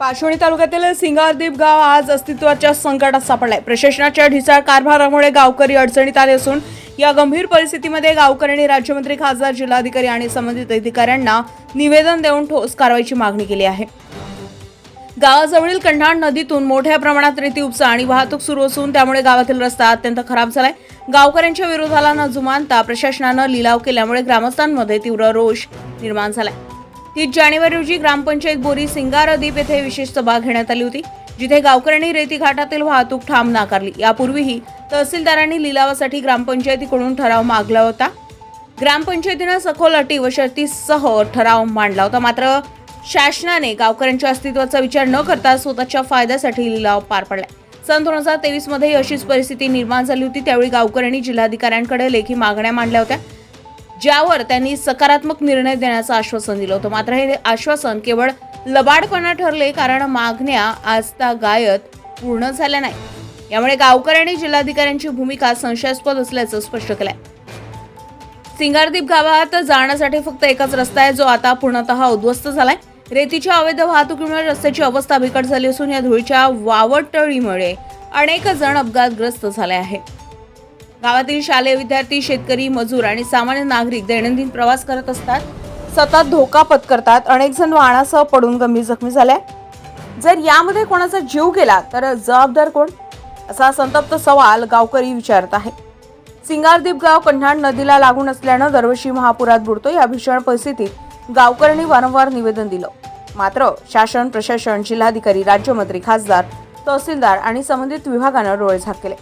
पाचोणी तालुक्यातील सिंगारदीप गाव आज अस्तित्वाच्या संकटात सापडलाय. प्रशासनाच्या ढिसाळ कारभारामुळे गावकरी अडचणीत आले असून या गंभीर परिस्थितीमध्ये गावकऱ्यांनी राज्यमंत्री खासदार जिल्हाधिकारी आणि संबंधित अधिकाऱ्यांना निवेदन देऊन ठोस कारवाईची मागणी केली आहे. गावाजवळील कंढाण नदीतून मोठ्या प्रमाणात रेती उपसा आणि वाहतूक सुरू असून त्यामुळे गावातील रस्ता अत्यंत खराब झालाय. गावकऱ्यांच्या विरोधाला न जुमानता प्रशासनानं लिलाव केल्यामुळे ग्रामस्थांमध्ये तीव्र रोष निर्माण झालाय. तीस जानेवारी रोजी ग्रामपंचायत बोरी सिंगारदीप येथे विशेष सभा घेण्यात आली होती जिथे गावकऱ्यांनी रेती घाटातील वाहतूक ठाम नाकारली. यापूर्वीही तहसीलदारांनी लिलावासाठी ग्रामपंचायतीकडून ठराव मागला होता. ग्रामपंचायतीनं सखोल अटी व शर्तीसह ठराव मांडला होता. मात्र शासनाने गावकऱ्यांच्या अस्तित्वाचा विचार न करता स्वतःच्या फायद्यासाठी लिलाव पार पडलाय सन दोन हजार तेवीसमध्ये अशीच परिस्थिती निर्माण झाली होती त्यावेळी गावकऱ्यांनी जिल्हाधिकाऱ्यांकडे लेखी मागण्या मांडल्या होत्या. ज्यावर त्यांनी सकारात्मक निर्णय देण्याचं आश्वासन दिलं होतं. मात्र हे आश्वासन केवळ लबाडपणा ठरले कारण मागण्या आजता गायत पूर्ण झाल्या नाही. यामुळे गावकऱ्यांनी जिल्हाधिकाऱ्यांची भूमिका संशयास्पद असल्याचं स्पष्ट केलंय. सिंगारदीप गावात जाण्यासाठी फक्त एकच रस्ता आहे जो आता पूर्णतः उद्ध्वस्त झालाय. रेतीच्या अवैध वाहतुकीमुळे रस्त्याची अवस्था बिकट झाली असून या धुळीच्या वावटळीमुळे अनेक जण अपघातग्रस्त झाले आहे गावातील शालेय विद्यार्थी शेतकरी मजूर आणि सामान्य नागरिक दैनंदिन प्रवास करत असतात. सतत धोका पत्करतात. अनेक जण वाहनासह पडून गंभीर जखमी झाल्या जर यामध्ये कोणाचा जीव गेला तर जबाबदार कोण? असा संतप्त सवाल गावकरी विचारत आहे. सिंगारदीप गाव कन्हाड नदीला लागून असल्यानं दरवर्षी महापुरात बुडतो या भीषण परिस्थितीत गावकऱ्यांनी वारंवार निवेदन दिलं. मात्र शासन प्रशासन जिल्हाधिकारी राज्यमंत्री खासदार तहसीलदार आणि संबंधित विभागानं डोळे झाक केले.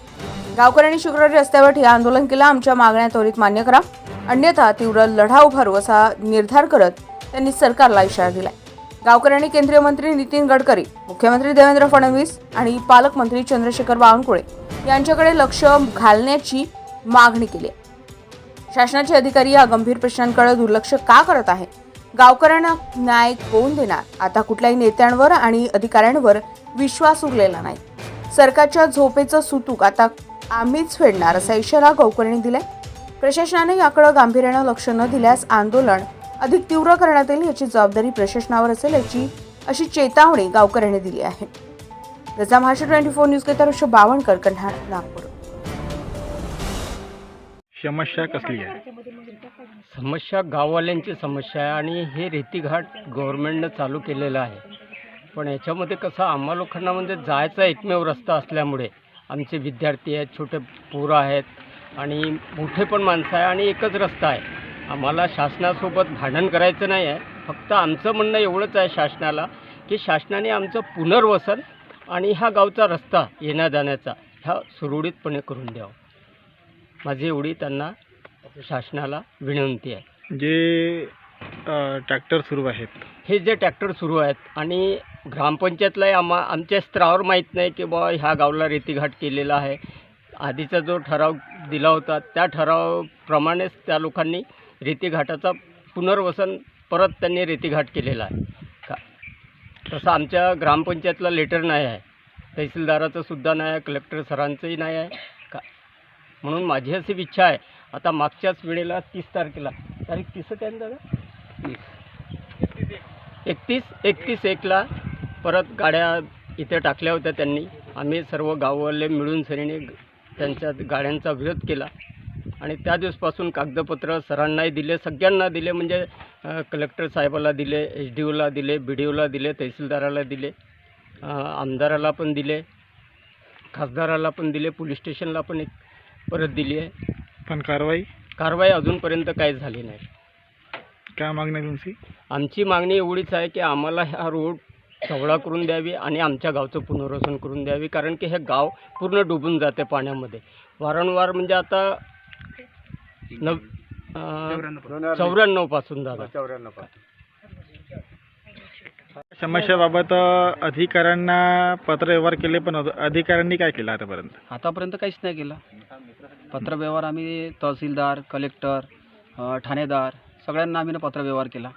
गावकऱ्यांनी शुक्रवारी रस्त्यावर ठिया आंदोलन केलं. आमच्या मागण्या त्वरित मान्य करा. अन्यथा तीव्र लढा उभारू असा निर्धार करत त्यांनी सरकारला इशारा दिलाय. गावकऱ्यांनी केंद्रीय मंत्री नितीन गडकरी मुख्यमंत्री देवेंद्र फडणवीस आणि पालकमंत्री चंद्रशेखर बावनकुळे यांच्याकडे लक्ष घालण्याची मागणी केली आहे. शासनाचे अधिकारी या गंभीर प्रश्नांकडे दुर्लक्ष का करत आहे? गावकऱ्यांना न्याय कोण देणार? आता कुठल्याही नेत्यांवर आणि अधिकाऱ्यांवर विश्वास उरलेला नाही. सरकारच्या झोपेचं सुतूक आता आम्हीच फेडणार असा इशारा गावकऱ्यांनी दिलाय. प्रशासनाने याकडे गांभीर्यानं लक्ष न दिल्यास आंदोलन अधिक तीव्र करण्यात येईल याची जबाबदारी प्रशासनावर असेल याची अशी चेतावणी गावकऱ्यांनी दिली आहे. त्याचा Maharashtra twenty four news Ketar Bawankar Kanhal Nagpur. समस्या कसली आहे? समस्या गाववाल्यांची समस्या आहे आणि हे रेतीघाट गव्हर्नमेंटनं चालू केलेलं आहे. पण याच्यामध्ये कसं आम्हा लोकांना म्हणजे जायचा एकमेव रस्ता असल्यामुळे आमचे विद्यार्थी आहेत छोटे पोरं आहेत आणि मोठे पण माणसं आहे आणि एकच रस्ता आहे. आम्हाला शासनासोबत भांडण करायचं नाही आहे. फक्त आमचं म्हणणं एवढंच आहे शासनाला की शासनाने आमचं पुनर्वसन आणि हा गावचा रस्ता येण्या जाण्याचा ह्या सुरळीतपणे करून द्यावा. माझी एवढी त्यांना शासनाला विनंती आहे. जे ट्रॅक्टर सुरू आहेत. हे जे ट्रॅक्टर सुरू आहेत आणि ग्रामपंचायतलाही आम्हा आमच्या स्तरावर माहीत नाही की बा ह्या गावला रेतीघाट केलेला आहे. आधीचा जो ठराव दिला होता त्या ठरावाप्रमाणेच त्या लोकांनी रेतीघाटाचा पुनर्वसन परत त्यांनी रेतीघाट केलेला आहे. का तसं आमच्या ग्रामपंचायतला लेटर नाही आहे. तहसीलदाराचं सुद्धा नाही आहे कलेक्टर सरांचंही नाही आहे. का म्हणून माझी अशी इच्छा आहे. आता मागच्याच वेळेला तीस तारखेला तारीख तीसच आहे ना दादा एकतीस एकतीस एकला परत गाड्या इथे टाकल्या होत्या त्यांनी. आम्ही सर्व गाववाले मिळून सरीने त्यांच्या गाड्यांचा विरोध केला. आणि त्या दिवसपासून कागदपत्र सरांनाही दिले सगळ्यांना दिले म्हणजे कलेक्टर साहेबाला दिले एच डी ओला दिले बी डी ओला दिले तहसीलदाराला दिले आमदाराला पण दिले खासदाराला पण दिले पोलीस स्टेशनला पण एक परत दिली आहे. पण कारवाई? कारवाई अजूनपर्यंत काही झाली नाही. काय मागणी आहे तुमची? आमची मागणी एवढीच आहे की आम्हाला हा रोड चवडा करून द्यावी आणि आमच्या गावचं पुनर्वसन करून द्यावी कारण की हे गाव पूर्ण डुबून जाते पाण्यामध्ये. वारंवार म्हणजे आता नव चौऱ्याण्णवपासून दादा समस्याबाबत अधिकाऱ्यांना पत्रव्यवहार केले पण अध- अधिकाऱ्यांनी काय केलं आतापर्यंत? आतापर्यंत काहीच नाही केलं. पत्रव्यवहार आम्ही तहसीलदार कलेक्टर अ, ठाणेदार सगळ्यांना आम्ही ना पत्रव्यवहार केला.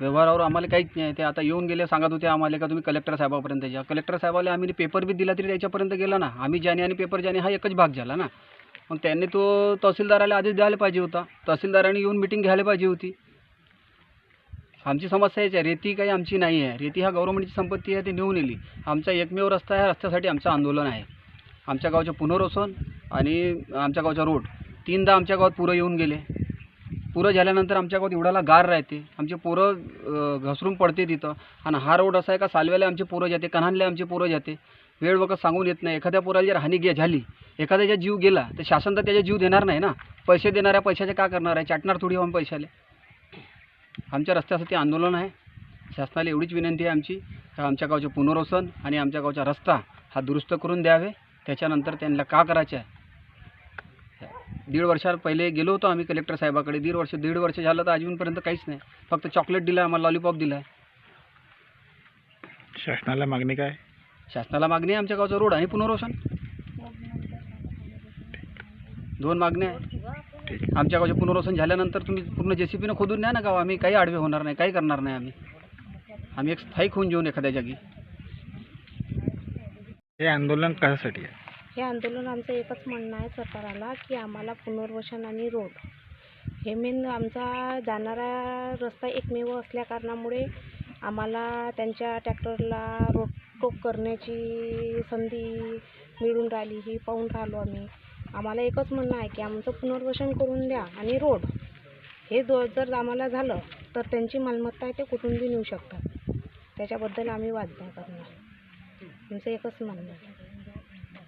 व्यवहारावर आम्हाला काहीच नाही ते आता येऊन गेले सांगत होते आम्हाला का तुम्ही कलेक्टर साहेबापर्यंत जा कलेक्टर साहेबाला आम्ही पेपर बी दिला तरी त्याच्यापर्यंत गेला ना. आम्ही ज्याने आणि पेपर ज्याने हा एकच भाग झाला ना. मग त्यांनी तो तहसीलदाराला आदेश द्यायला पाहिजे होता. तहसीलदाराने येऊन मिटिंग घ्यायला पाहिजे होती. आमची समस्या याची आहे रेती काही आमची नाही आहे. रेती हा गव्हर्नमेंटची संपत्ती आहे ती नेऊन नेली. आमचा एकमेव रस्ता आहे रस्त्यासाठी आमचं आंदोलन आहे. आमच्या गावचं पुनर्वसन आणि आमच्या गावचा रोड तीनदा आमच्या गावात पुरं येऊन गेले. पुरं झाल्यानंतर आमच्या गावात एवढाला गार राहते. आमचे पोरं घसरून पडते तिथं. आणि हा रोड असा आहे का सालव्याला आमचे पोरं जाते कन्हानला आमचे पोरं जाते. वेळ वगैरे सांगून येत नाही. एखाद्या पोराला जर हानी गे झाली एखाद्याचा जीव गेला तर शासन तर त्याचा जीव देणार नाही ना. पैसे देणाऱ्या पैशाचे का करणार आहे? चाटणार थोडी होऊन पैशाले. आमच्या रस्त्यासाठी आंदोलन आहे. शासनाला एवढीच विनंती आहे आमची. आमच्या गावचे पुनर्वसन आणि आमच्या गावचा रस्ता हा दुरुस्त करून द्यावे. त्याच्यानंतर त्यांना का करायचं आहे? दीड वर्षा पहिले गेलो होतो आम्ही कलेक्टर साहेबाकडे. दीड वर्ष दीड वर्ष झालं तर अजूनपर्यंत काहीच नाही. फक्त चॉकलेट दिलं आम्हाला लॉलीपॉप दिलं. आहे शासनाला मागणी काय? शासनाला मागणी आहे आमच्या गावचा रोड आणि पुनर्वसन. दोन मागण्या आहे ठीक आमच्या गावचे पुनर्वसन झाल्यानंतर तुम्ही पूर्ण जे सी पीनं खोदून द्या ना गाव. आम्ही काही आडवे होणार नाही काही करणार नाही आम्ही. आम्ही एक स्थायिक होऊन जेऊन एखाद्या जागी. हे आंदोलन कशासाठी आहे? हे आंदोलन आमचं एकच म्हणणं आहे सरकारला की आम्हाला पुनर्वसन आणि रोड. हे मेन आमचा जाणारा रस्ता एकमेव असल्या कारणामुळे आम्हाला त्यांच्या ट्रॅक्टरला रोकटोक करण्याची संधी मिळून राहिली ही पाहून राहिलो आम्ही. आम्हाला एकच म्हणणं आहे की आमचं पुनर्वसन करून द्या आणि रोड. हे दो जर आम्हाला झालं तर त्यांची मालमत्ता आहे ते कुठून बी नेऊ शकतात. त्याच्याबद्दल आम्ही वाद नाही करणार. आमचं एकच म्हणणं आहे.